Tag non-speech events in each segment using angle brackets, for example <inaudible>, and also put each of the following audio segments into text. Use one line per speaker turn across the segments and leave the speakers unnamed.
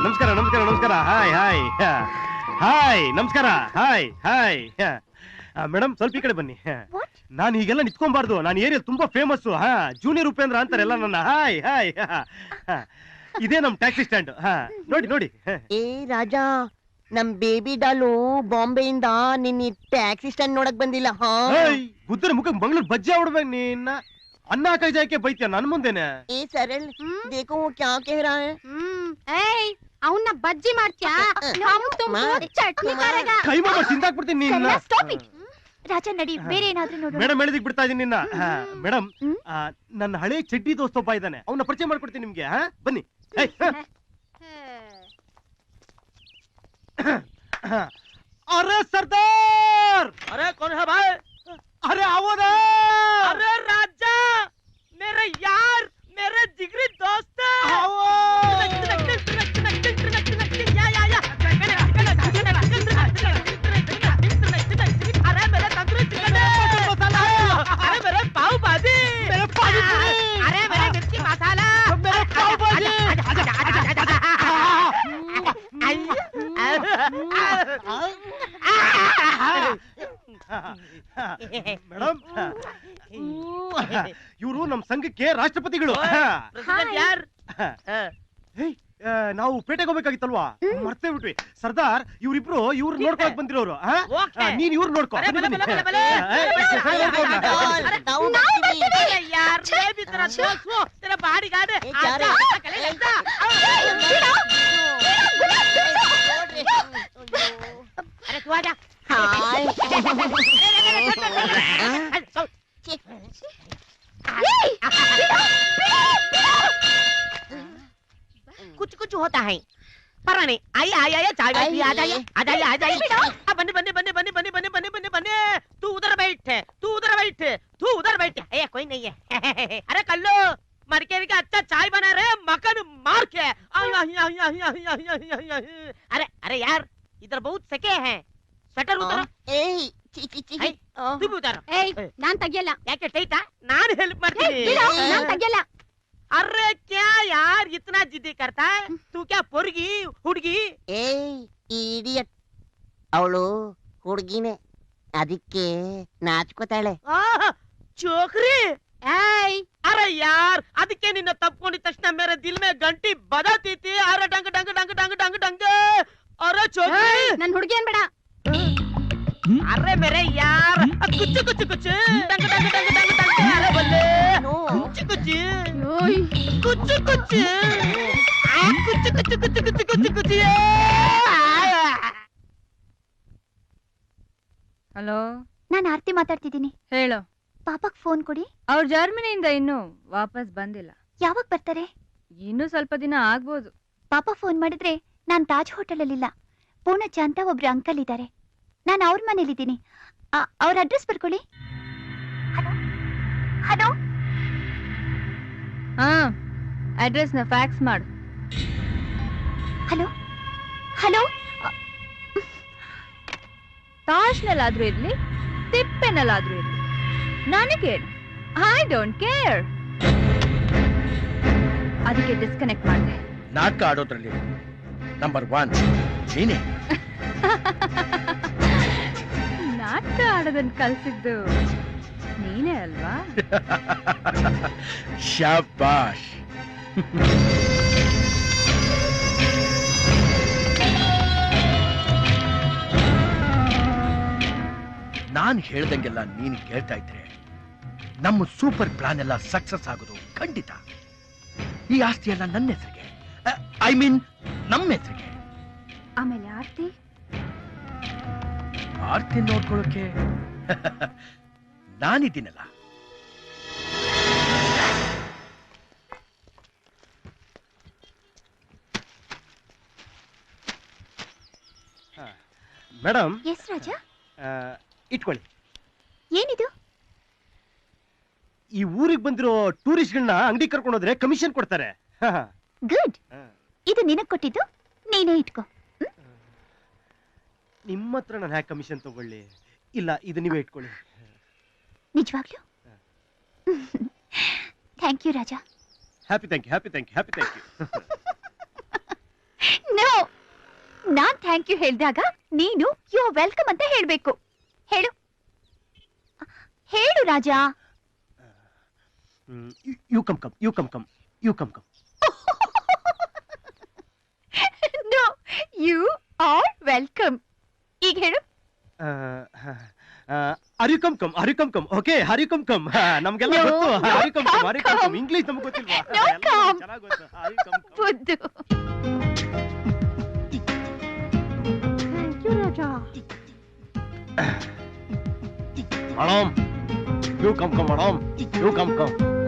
ನಮಸ್ಕಾರ ನಮಸ್ಕಾರ ನಮಸ್ಕಾರ ಹಾಯ್ ಹಾಯ್ ಹಾಯ್ ನಮಸ್ಕಾರ ಹಾಯ್ ಹಾಯ್ ಮೇಡಮ್ ಸ್ವಲ್ಪ ಈ ಕಡೆ ಬನ್ನಿ
What?
ನಾನು ಹೀಗೆಲ್ಲ ನಿಂತ್ಕೊಬಾರ್ದು ನಾನು ಏರಿಯಲ್ ತುಂಬಾ ಫೇಮಸ್ ಹಾ ಜೂನಿಯರ್ ಉಪೇಂದ್ರ ಅಂತಾರೆಲ್ಲ ನನ್ನ ಹಾಯ್ ಹಾಯ್ ಇದೇ ನಮ್ ಟ್ಯಾಕ್ಸಿ ಸ್ಟ್ಯಾಂಡ್ ಹಾ ನೋಡಿ ನೋಡಿ
ಏ ರಾಜ ನಮ್ ಬೇಬಿ ಡಾಲು ಬಾಂಬೆಯಿಂದ ನಿನ್ನ ಟ್ಯಾಕ್ಸಿ ಸ್ಟ್ಯಾಂಡ್ ನೋಡಕ್ ಬಂದಿಲ್ಲ ಹಾ
ಏಯ್, ಬುದ್ಧರ ಮುಖ ಮಂಗಳೂರು ಬಜ್ಜಿ ಆಡ್ಬೇಕು ನಿನ್ನ ಅನ್ನ ಕೈ ಜಾಕೆ ಬೈತ್ಯ ನನ್ ಮುಂದೆನೆ
ए सरल देखो वो क्या कह रहा है
ಹ್ಮ್ ಏಯ್ ಅವನ್ನ ಬಜ್ಜಿ ಮಾಡ್ತ್ಯಾ. ಚಟ್ನಿ. ಕರೆಗ.
ಕೈ ಮಾಡಿ ತಿಂದಾಕ್ಬಿಡ್ತೀನಿ ನಿನ್ನ
ಸ್ಟಾಪ್ ಇಟ್ ರಾಜ ನಡಿ. ಬೇರೆ ಏನಾದ್ರೂ ನೋಡು
ಮೇಡಮ್ ಹೇಳಿದಿಕ್ ಬಿಡ್ತಾ ಇದೀನಿ ನಿನ್ನ. ಮೇಡಮ್ ನನ್ನ ಹಳೆ ಚಡ್ಡಿ ದೋಸ್ತ ಒಬ್ಬ ಇದ್ದಾನೆ. ಅವನ್ನ ಪರಿಚಯ ಮಾಡ್ಕೊಡ್ತೀನಿ ನಿಮ್ಗೆ ಹಾ? ಬನ್ನಿ. ಅರೆ ಸರ್ದಾರ್ ಮೇಡಮ್ ಇವರು ನಮ್ಮ ಸಂಘಕ್ಕೆ ರಾಷ್ಟ್ರಪತಿಗಳು ಯಾರ್ ನಾವು ಪೇಟೆಗೆ ಹೋಗ್ಬೇಕಾಗಿತ್ತಲ್ವಾ ಮರ್ತೇ ಬಿಟ್ವಿ ಸರ್ದಾರ್ ಇವ್ರಿಬ್ರು ಇವ್ರು ನೋಡ್ಕೊಳಕ್ ಬಂದಿರೋರು ನೀನ್ ಇವ್ರು ನೋಡ್ಕೊ
ಯಾರ್
हाय
कुछ कुछ होता है पर नहीं आइए आइए आइए चाय आ जाइए आ जाइए आ जाइए अब बने बने बने बने बने बने बने बने बने तू उधर बैठ तू उधर बैठ तू उधर बैठ ए कोई नहीं है अरे कल्लो मरके का अच्छा चाय बना रहे मकन मार के
ಅವಳು ಹುಡುಗಿನೇ ಅದಕ್ಕೆ ನಾಚ್ಕೋತಾಳೆ
ಚೋಕ್ರಿ
ಏಯ್
ಅರೆ ಯಾರ್ ಅದಕ್ಕೆ ನಿನ್ನ ತಪ್ಕೊಂಡಿದ ತಕ್ಷಣ ಮೇರೆ ದಿಲ್ ಮೇ ಗಂಟಿ ಬದತೀತಿ ಅರೆ ಡಂಗ್ ಡಂಗ್ ಡಂಗ್ ಡಂಗ್ ಡಂಗ್ ಡಂಗ್ ಅರೆ ಚೋಕ್ರಿ
ನನ್ ಹುಡುಗಿ ಅನ್ಬೇಡ
ಅರೆ ಮೇರೆ ಯಾರ್ ಕುಚ್ಚು ಕುಚ್ಚು ಕುಚ್ಚು ಡಂಗ್ ಡಂಗ್ ಡಂಗ್
ಡಂಗ್
ಡಂಗ್ ಅರೆ
ಬಲ್ಲೆ
ಕುಚ್ಚು ಕುಚ್ಚು ಕುಚ್ಚು ಕುಚ್ಚು ಕುಚ್ಚು ಕುಚ್ಚು ಕುಚ್ಚು ಕುಚ್ಚು ಕುಚ್ಚು
ಹಲೋ?
ನಾನು ಆರ್ತಿ ಮಾತಾಡ್ತಿದ್ದೀನಿ.
ಹೇಳು.
ಪಾಪಕ್ ಫೋನ್ ಕೊಡಿ.
ಅವ್ರು ಜರ್ಮನಿಯಿಂದ ಇನ್ನು ವಾಪಸ್ ಬಂದಿಲ್ಲ.
ಯಾವಾಗ ಬರ್ತಾರೆ?
ಇನ್ನೂ ಸ್ವಲ್ಪ ದಿನ ಆಗ್ಬೋದು.
ಪಾಪ ಫೋನ್ ಮಾಡಿದ್ರೆ ನಾನು ತಾಜ್ ಹೋಟೆಲ್ ಅಲ್ಲಿಲ್ಲ ಪೂರ್ಣಚ್ಚ ಅಂತ ಒಬ್ರು ಅಂಕಲ್ ಇದ್ದಾರೆ. ನಾನು ಅವ್ರ ಮನೇಲಿದ್ದೀನಿ. ಅವ್ರ ಅಡ್ರೆಸ್ ಬರ್ಕೊಳ್ಳಿ. ಹಲೋ? ಹಲೋ?
ಹಾ ಅಡ್ರೆಸ್ನ ಫ್ಯಾಕ್ಸ್ ಮಾಡು.
ಹಲೋ? ಹಲೋ?
ತಾಜ್ನಲ್ಲಾದ್ರೂ ಇರ್ಲಿ ತಿಪ್ಪೆನಲ್ಲಾದ್ರೂ ಇರ್ಲಿ. ನನಗೆ ಐ ಡೋಂಟ್ ಕೇರ್ ಅದಕ್ಕೆ ಡಿಸ್ಕನೆಕ್ಟ್ ಮಾಡಿದೆ.
ನಾಟಕ ಆಡೋದ್ರಲ್ಲಿ ನಂಬರ್ ಒನ್ ಚೀನಿ
ನಾಟಕ ಆಡೋದನ್ನ ಕಲ್ಸಿದ್ದು ನೀನೇ ಅಲ್ವಾ? <laughs>
ಶಾಬಾಷ್. <laughs> ನಾನ್ ಹೇಳ್ದಂಗೆಲ್ಲ ನೀನ್ ಕೇಳ್ತಾ ಇದ್ರೆ ನಮ್ಮ ಸೂಪರ್ ಪ್ಲಾನ್ ಎಲ್ಲ ಸಕ್ಸಸ್ ಆಗೋದು ಖಂಡಿತ. ಈ ಆಸ್ತಿ ಎಲ್ಲ ನನ್ನ ಹೆಸರಿಗೆ ಐ ಮೀನ್ ನಮ್ಮ ಹೆಸರಿಗೆ.
ಆಮೇಲೆ ಆರ್ತಿ?
ಆರ್ತಿ ನೋಡ್ಕೊಳ್ಳೋಕೆ? ನಾನಿದ್ದೀನಲ್ಲ.
Madam
yes Raja?
ಇಟ್ಕೊಳ್ಳಿ.
ಏನಿದು?
ಈ ಊರಿಗೆ ಬಂದಿರೋ ಟೂರಿಸ್ಟ್ಗಳನ್ನ ಅಂಗಡಿ ಕರ್ಕೊಂಡು ಹೋದ್ರೆ ಕಮಿಷನ್ ಕೊಡ್ತಾರೆ. ಹ, ಹ.
ಗುಡ್. ಇದು ನಿನಗೆ ಕೊಟ್ಟಿದ್ದು? ನೀನೇ ಇಟ್ಕೋ.
ನಿಮ್ಮ ಹತ್ರ ನಾನು ಹ್ಯಾಕ್ ಕಮಿಷನ್ ತಗೊಳ್ಳಿ? ಇಲ್ಲ ಇದು ನೀವೇ ಇಟ್ಕೊಳ್ಳಿ.
ನಿಜವಾಗ್ಲು? Thank you Raja.
Happy thank you happy thank you happy thank you. <laughs>
No! Non thank you ಹೇಳಿದಾಗ ನೀನು ಯು ವೆಲ್ಕಮ್ ಅಂತ ಹೇಳ್ಬೇಕು. ಹೇಳು. ಹೇಳು Raja.
You come come you come come you come come.
No you are welcome ಈಗ ಹೇಳು.
ಹರಿಕಂ come come come okay ಹರಿ ಕಮ್ ಕಮ್ ನಮ್ಗೆಲ್ಲ ಗೊತ್ತು. ಹರಿಕಂ ಕಂ ಹರಿಕಂ
ಕಂ
ಇಂಗ್ಲಿಷ್ ನಮ್ಗೆ ಗೊತ್ತಿಲ್ವಾ? ಚೆನ್ನಾಗಿ ಗೊತ್ತು. ಹರಿಕಂ
ಬುದ್ದು <laughs>
Raja. Madam, you come, come, madam. You come, come.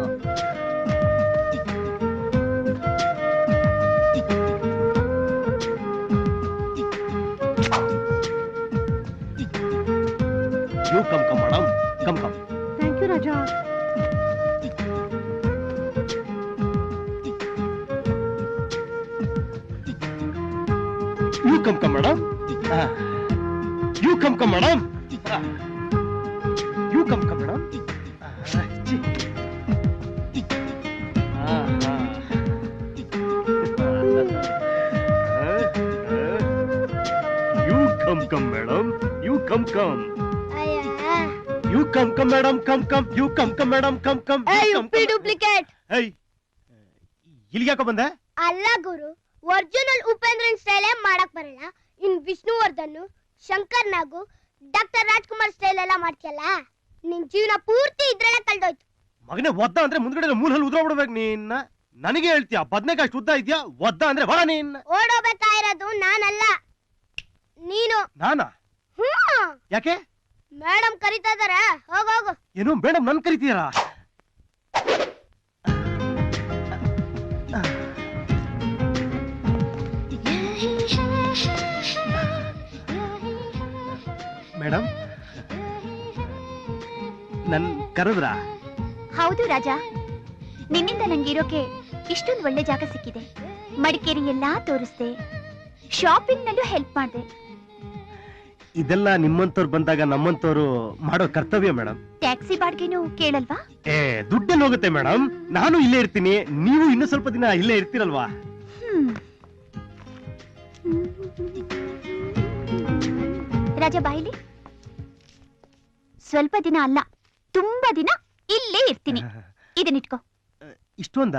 You come come, you come come madam come come you come come madam come come
duplicate
Hey. ಇಲ್ಲಿಗೆ ಯಾಕೋ ಬಂದೆ?
ಅಲ್ಲ ಗುರು. ಒರಿಜಿನಲ್ ಉಪೇಂದ್ರನ್ ಸ್ಟೈಲೇ ಮಾಡಕ್ ಬರಲ್ಲ. ಇನ್ ವಿಷ್ಣುವರ್ಧನ್ ಶಂಕರ್ ನಾಗು ಡಾಕ್ಟರ್ ರಾಜ್ಕುಮಾರ್ ಸ್ಟೈಲ್ ಎಲ್ಲ ಮಾಡ್ತಿಯಲ್ಲ? ನಿನ್ ಜೀವನ ಪೂರ್ತಿ ಇದ್ರಲ್ಲೇ ಕಳ್ದೋಯ್ತು.
ಮಗನೇ ಒದ್ದ ಅಂದ್ರೆ ಮುಂದ್ಗಡೆ ಮೂಲಲ್ಲಿ ಉದ್ರೋಗ್ಬಿಡ್ಬೇಕು ನಿನ್ನ ನನಗೆ ಹೇಳ್ತೀಯ ಬದ್ನೆಕಾಯಿ ಅಷ್ಟು ಉದ್ದ ಇದೆಯಾ? ಒದ್ದ ಅಂದ್ರೆ ಬರ ನೀನ್.
ಓಡೋಬೇಕಾಗಿರೋದು ನಾನಲ್ಲ. ನೀನು.
ನಾನಾ? ಯಾಕೆ?
ಮೇಡಮ್ ಕರಿತಾ ಇದಾರೆ. ಹೋಗೋಗು
ಏನು ಮೇಡಮ್ ನನ್ ಕರಿತೀಯಾ ಮೇಡಮ್ ನನ್ ಕರೆದ್ರಾ?
ಹೌದು ರಾಜಾ. ನಿನ್ನಿಂದ ನಂಗೆ ಇರೋಕೆ ಇಷ್ಟೊಂದು ಒಳ್ಳೆ ಜಾಗ ಸಿಕ್ಕಿದೆ. ಮಡಿಕೇರಿ ಎಲ್ಲಾ ತೋರಿಸ್ದೆ. ಶಾಪಿಂಗ್ ನಲ್ಲೂ ಹೆಲ್ಪ್ ಮಾಡ್ದೆ.
ಇದೆಲ್ಲ ನಿಮ್ಮಂತವ್ರು ಬಂದಾಗ ನಮ್ಮಂತವ್ರು ಮಾಡೋ ಕರ್ತವ್ಯ ಮೇಡಮ್
ಟ್ಯಾಕ್ಸಿ ಬಾಡ್ಗೆನೂ ಕೇಳಲ್ವಾ?
ಏ ದುಡ್ಡೆಲ್ಲ ಹೋಗುತ್ತೆ ಮೇಡಮ್ ನಾನು ಇಲ್ಲೇ ಇರ್ತೀನಿ. ನೀವು ಇನ್ನೂ ಸ್ವಲ್ಪ ದಿನ ಇಲ್ಲೇ ಇರ್ತೀರಲ್ವಾ?
ರಾಜ ಬಾಯಿಲಿ ಸ್ವಲ್ಪ ದಿನ ಅಲ್ಲ ತುಂಬಾ ದಿನ ಇಲ್ಲೇ ಇರ್ತೀನಿ. ಇದನ್ನಿಟ್ಕೋ
ಇಷ್ಟೊಂದ?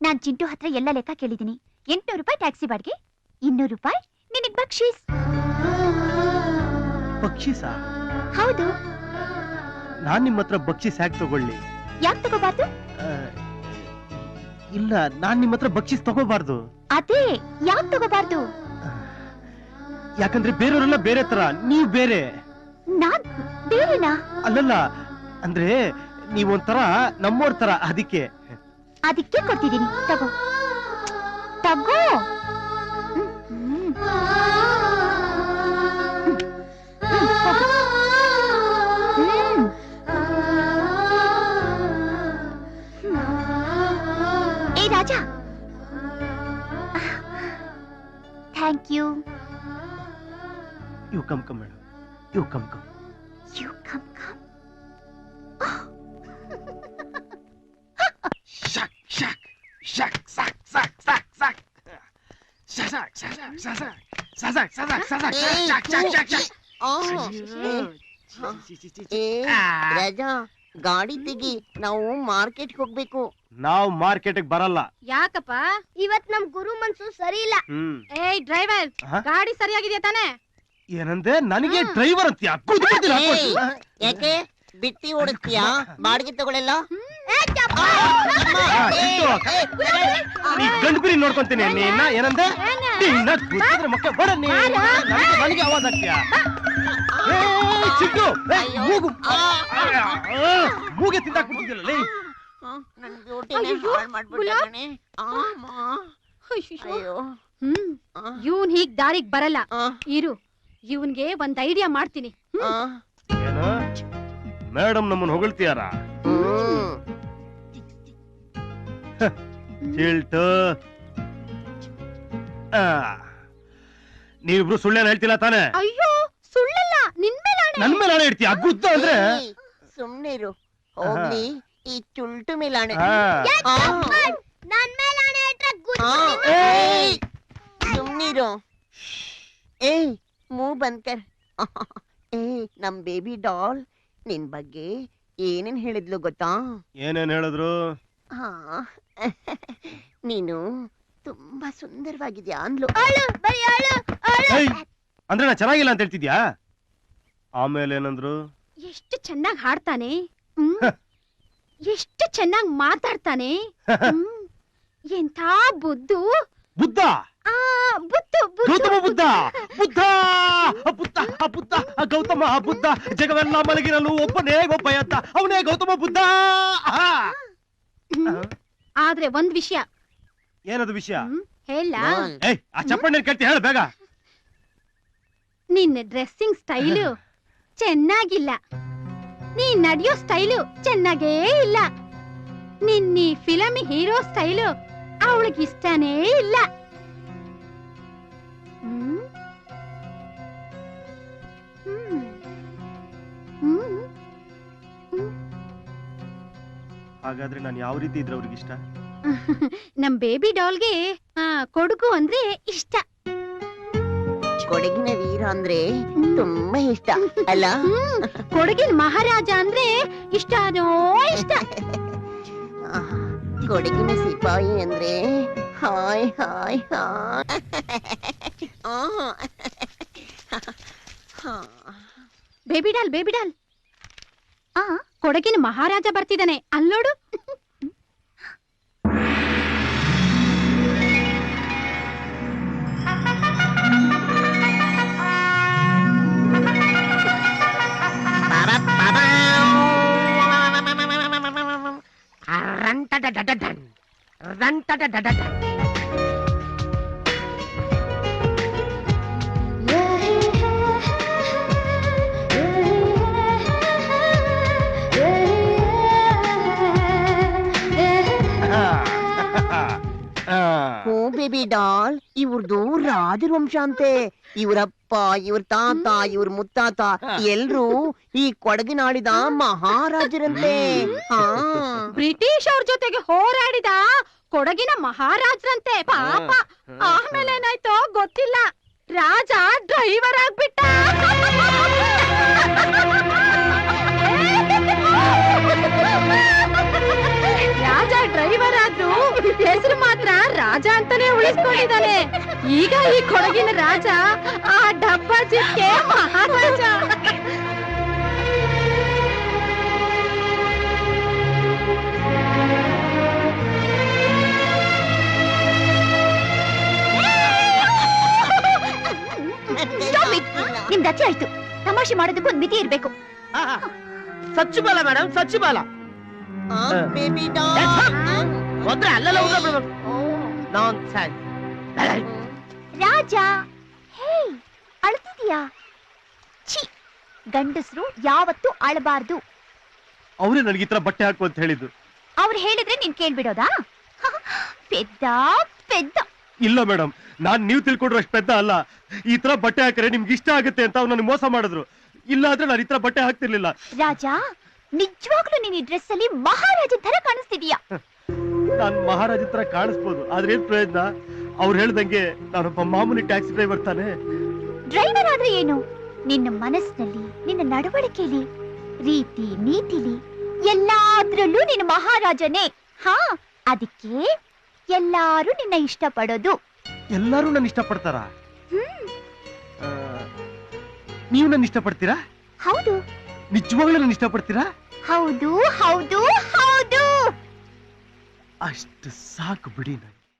ನಾನ್ ಚಿಂಟು ಹತ್ರ ಎಲ್ಲ ಲೆಕ್ಕ ಕೇಳಿದೀನಿ ಎಂಟ್ನೂರು ರೂಪಾಯಿ ಟ್ಯಾಕ್ಸಿ ಬಾಡಿಗೆ ಇನ್ನೂರು ರೂಪಾಯಿ ನಿನಗ್ ಬಕ್ಷೀಸ್.
ಬಕ್ಷೀಸ?
ಹೌದು.
ನಾನ್ ನಿಮ್ಮ ಹತ್ರ ಯಾಕೆ ಹ್ಯಾಕ್ ತಗೊಳ್ಳಿ?
ಯಾಕೆ ತಗೋಬಾರ್ದು?
ಆ, ಇಲ್ಲ ನಾನ್ ನಿಮ್ಮ ಹತ್ರ ಬಕ್ಷೀಸ್ ತಗೋಬಾರ್ದು.
ಅದೇ ಯಾಕೆ ತಗೋಬಾರ್ದು?
ಯಾಕಂದ್ರೆ ಬೇರೆಯವರೆಲ್ಲ ಬೇರೆ ತರ ನೀವ್ ಬೇರೆ.
ನಾನ್ ಬೇರೆನಾ?
ಅಲ್ಲಲ್ಲ ಅಂದ್ರೆ ನೀವೊಂಥರ ನಮ್ಮೋರ್ ತರ ಅದಕ್ಕೆ.
ಅದಕ್ಕೆ ಕೊಡ್ತಿದ್ದೀನಿ ತಗೋ. ತಗೋ. ಹ್ಮ್, ಹ್ಮ್. ಹ್ಮ್, ಏ Raja thank you
you come come madam you come come
you come come
Shack, shack, shack, sack, sack, sack, sack. Shack, shack, shack, shack, shack, shack, shack, shack, shack, shack, shack, shack, shack, shack.
ಏ
ಆ.
ರಾಜಾ ಗಾಡಿ ತೆಗಿ ನಾವು market ಹೋಗ್ಬೇಕು
ನಾವ್ market ಬರಲ್ಲ
ಯಾಕಪ್ಪ
ಇವತ್ ನಮ್ ಗುರು ಮನ್ಸು ಸರಿ ಇಲ್ಲ
ಹ್ಮ್
ಏಯ್ ಡ್ರೈವರ್
ಹಾ?
ಗಾಡಿ ಸರಿಯಾಗಿದೆಯಾ ತಾನೇ
ಏನಂದ್ರೆ ನನಗೆ ಡ್ರೈವರ್ ಅಂತೀಯ ಕೂತ್ಕೊಳ್ತೀನಿ
ಏಯ್, ಯಾಕೆ ಬಿಟ್ಟಿ ಓಡಿಸ್ತೀಯಾ ಬಾಡಿಗೆ ತಗೊಳ್ಳಲ್ಲ
ನೀ ಗಂಡ್ಬಿರಿ ನೋಡ್ಕೊಂತೀನಿ ನೀನ ಏನಂದೆ ನಿನ್ನ ಕೂತಿದ್ರೆ ಮಕ್ಕ ಬಡ ನೀ ನನಗೆ ನನಗೆ ಆವಾಜ್ ಆಗ್ತೀಯ ಮೂಗು ಆ, ಮೂಗೆ ತಿಂದಾಕ್ಬಿಟ್ಟಿದ್ದಿಲ್ಲ ಲೇ
ನನ್ ಬ್ಯೂಟಿನೇ ಮಾಡ್ಬಿಟ್ಟೆ. ಅಯ್ಯೋ.
ಹ್ಮ್. ಇವನ್ ಹೀಗ್ ದಾರಿಗ್ ಬರಲ್ಲ. ಇರು ಇವನ್ಗೆ ಒಂದ್ ಐಡಿಯಾ ಮಾಡ್ತೀನಿ.
ಆ.
ಏನು? ಮೇಡಮ್ ನಮ್ಮನ್ನ ಹೊಗಳ್ತೀಯಾರ? ನೀವಿಬ್ರು ಸುಳ್ಳೇನ ಹೇಳ್ತಿಲ್ಲ ತಾನೆ?
ಅಯ್ಯೋ ಸುಳ್ಳಲ್ಲ. ನಿನ್ ಮೇಲೆ
ನನ್ ಮೇಲೆ ಹಣ ಇಡ್ತೀಯ ಗುದ್ದ ಅಂದ್ರೆ.
ಸುಮ್ನಿರು. ಹೋಗ್ಲಿ. ಈ ಚುಲ್ಟು ಮೇಲಾಣೆ
ನನ್ ಮೇಲೆ ಆಣೆ ಇಟ್ರೆ ಗುದ್ದು
ಆ, ಏಯ್, ಮೂ ಬಂದ್ಕರ್ ಏ ನಮ್ ಬೇಬಿ ಡಾಲ್ ನಿನ್ ಬಗ್ಗೆ ಏನೇನ್ ಹೇಳಿದ್ಲು ಗೊತ್ತಾ?
ಏನೇನ್ ಹೇಳಿದ್ರು?
ಹಾ. ನೀನು ತುಂಬಾ ಸುಂದರವಾಗಿದ್ಯಾ ಅಂದ್ಲು.
ಏಯ್ ಅಂದ್ರೆ ನಾ ಚೆನ್ನಾಗಿಲ್ಲ ಅಂತ ಹೇಳ್ತಿದ್ಯಾ? ಆಮೇಲೆ ಏನಂದ್ರು?
ಎಷ್ಟು ಚೆನ್ನಾಗಿ ಹಾಡ್ತಾನೆ. ಎಷ್ಟು ಚೆನ್ನಾಗಿ ಮಾತಾಡ್ತಾನೆ. <laughs> ಹ್ಮ್. ಎಂಥ ಬುದ್ದು.
ಬುದ್ಧ?
ಆ ಬುದ್ದು
ಗೌತಮ ಬುದ್ಧ. ಬುದ್ಧ! ಬುದ್ಧ ಬುದ್ಧ. ಗೌತಮ ಬುದ್ಧ. ಜಗವೆಲ್ಲ ಮಲಗಿರಲು ಒಬ್ಬನೇ ಒಬ್ಬ ಅಂತ ಅವನೇ ಗೌತಮ ಬುದ್ಧ. ಆಹಾ.
ಹ್ಮ್. ಆದ್ರೆ ಒಂದ್ ವಿಷಯ.
ಏನದು ವಿಷಯ?
ಹ್ಮ್, ಹೇಳ.
ಏಯ್ ಆ ಚಪ್ಪಣ್ಣಿ ಕೇಳ್ತಿ ಹೇಳ ಬೇಗ.
ನಿನ್ನ ಡ್ರೆಸ್ಸಿಂಗ್ ಸ್ಟೈಲು <laughs> ಚೆನ್ನಾಗಿಲ್ಲ. ನೀನ್ ನಡೆಯೋ ಸ್ಟೈಲು ಚೆನ್ನಾಗೇ ಇಲ್ಲ ನಿನ್ನ ಫಿಲಂ ಹೀರೋ ಸ್ಟೈಲು ಅವಳಿಗೆ ಇಷ್ಟನೇ ಇಲ್ಲ ಹ್ಮ್? ಹ್ಮ್. ಹ್ಮ್.
ಹಾಗಾದ್ರೆ ನಾನು ಯಾವ ರೀತಿ ಇದ್ರೆ ಅವ್ರಿಗೆ ಇಷ್ಟ <laughs>
ನಮ್ ಬೇಬಿ ಡಾಲ್ಗೆ ಆ, ಕೊಡುಗು ಅಂದ್ರೆ ಇಷ್ಟ
ಕೊಡಗಿನ ವೀರ ಅಂದ್ರೆ ತುಂಬಾ ಇಷ್ಟ ಅಲ್ಲ
ಹ್ಮ್. ಕೊಡಗಿನ ಮಹಾರಾಜ ಅಂದ್ರೆ ಇಷ್ಟನೋ ಇಷ್ಟ.
ಕೊಡಗಿನ ಸಿಪಾಯಿ ಅಂದ್ರೆ ಹಾಯ್ ಹಾಯ್ ಹಾಯ್. ಬೇಬಿಡಾಲ್ ಹಾ.
ಬೇಬಿ ಡಾಲ್ ಬೇಬಿ ಡಾಲ್
ಆ
ಕೊಡಗಿನ ಮಹಾರಾಜ ಬರ್ತಿದ್ದಾನೆ. ಅಲ್ಲೋಡು
ಓ <laughs> ಬೇಬಿ ಡಾಲ್ ಇವ್ರದು ರಾಜವಂಶ ಅಂತೆ ಇವರಪ್ಪ ಇವ್ರ ತಾತ ಇವ್ರ ಮುತ್ತಾತ ಎಲ್ರು ಈ ಕೊಡಗಿನಾಡಿದ ಮಹಾರಾಜರಂತೆ. ಹಾ.
ಬ್ರಿಟಿಷ್ ಅವ್ರ ಜೊತೆಗೆ ಹೋರಾಡಿದ ಕೊಡಗಿನ ಮಹಾರಾಜರಂತೆ ಪಾಪ. ಆಮೇಲೆ ಏನಾಯ್ತೋ ಗೊತ್ತಿಲ್ಲ. ರಾಜ ಡ್ರೈವರ್ ಆಗ್ಬಿಟ್ಟ. ರಾಜ ಡ್ರೈವರ್ ಆದ್ರೂ ಹೆಸರು ಮಾತ್ರ ರಾಜ ಅಂತಾನೆ ಉಳಿಸ್ಕೊಂಡಿದ್ದಾನೆ. ಈಗ ಈ ಕೊಡಗಿನ ರಾಜ ಆ ಡಬ್ಬ ಕೆ ಮಹಾರಾಜ.
ತಮಾಷೆ ಮಾಡೋದಕ್ಕೂ ಒಂದು ಮಿತಿ ಇರಬೇಕು.
ಆಹಾ. ಸಚ್ಚು ಬಾಲ ಮೇಡಮ್ ಸಚ್ಚು ಬಾಲ
ಬೇಬಿ ಡಾಲ್
ಹೋದ್ರೆ ಅಲ್ಲೆಲ್ಲ ನಾನ್
ರಾಜ ಹೇ ಅಳ್ತಿದ್ಯಾ? ಛೀ ಗಂಡಸರು ಯಾವತ್ತು ಅಳಬಾರ್ದು.
ಅವರೇ ನನಗೆ ಈ ತರ ಬಟ್ಟೆ ಹಾಕು ಅಂತ ಹೇಳಿದ್ದು.
ಅವ್ರು ಹೇಳಿದ್ರೆ ನೀನ್ ಕೇಳ್ಬಿಡೋದಾ? <laughs> ಪೆದ್ದ
ಇಲ್ಲ ಮೇಡಮ್ ನಾನ್ ನೀವು ತಿಳ್ಕೊಂಡ್ರು ಅಷ್ಟು ಪೆದ್ದ ಅಲ್ಲ. ಈ ತರ ಬಟ್ಟೆ ಹಾಕ್ರೆ ನಿಮ್ಗೆ ಇಷ್ಟ ಆಗುತ್ತೆ ಅಂತ ಅವ್ರು ನನಗೆ ಮೋಸ ಮಾಡಿದ್ರು. ಇಲ್ಲ ಆದ್ರೆ ನಾನು ಈ ತರ ಬಟ್ಟೆ ಹಾಕ್ತಿರ್ಲಿಲ್ಲ.
ರಾಜ ನಿಜವಾಗ್ಲೂ ನೀನ್ ಈ ಡ್ರೆಸ್ ಅಲ್ಲಿ ಮಹಾರಾಜ ತರ ಕಾಣಿಸ್ತಿದೀಯ?
ನಾನ್ ಮಹಾರಾಜ ತರ ಕಾಣಿಸ್ಬೋದು ಆದ್ರೆ ಏನ್ ಪ್ರಯೋಜನ? ಅವ್ರು ಹೇಳ್ದಂಗೆ ನಾನೊಬ್ಬ ಮಾಮೂಲಿ ಟ್ಯಾಕ್ಸಿ ಡ್ರೈವರ್ ತಾನೆ.
ಡ್ರೈವರ್ ಆದ್ರೆ ಏನು? ನಿನ್ನ ಮನಸ್ಸಿನಲ್ಲಿ ನಿನ್ನ ನಡವಳಿಕೆಯಲ್ಲಿ ರೀತಿ ನೀತಿಲಿ ಎಲ್ಲಾದ್ರಲ್ಲೂ ನೀನು ಮಹಾರಾಜನೇ. ಹಾ ಅದಕ್ಕೆ ಎಲ್ಲಾರು ನಿನ್ನ ಇಷ್ಟಪಡೋದು.
ಎಲ್ಲರೂ ನನ್ನ ಇಷ್ಟಪಡ್ತಾರ?
ಹ್ಮ್.
ನೀವು ನನ್ನ ಇಷ್ಟಪಡ್ತೀರಾ?
ಹೌದು.
ನಿಜವಾಗ್ಲೂ ನನ್ನ ಇಷ್ಟಪಡ್ತೀರಾ?
ಹೌದು ಹೌದು ಹೌದು.
ಅಷ್ಟು ಸಾಕು ಬಿಡಿ ನಂಗೆ.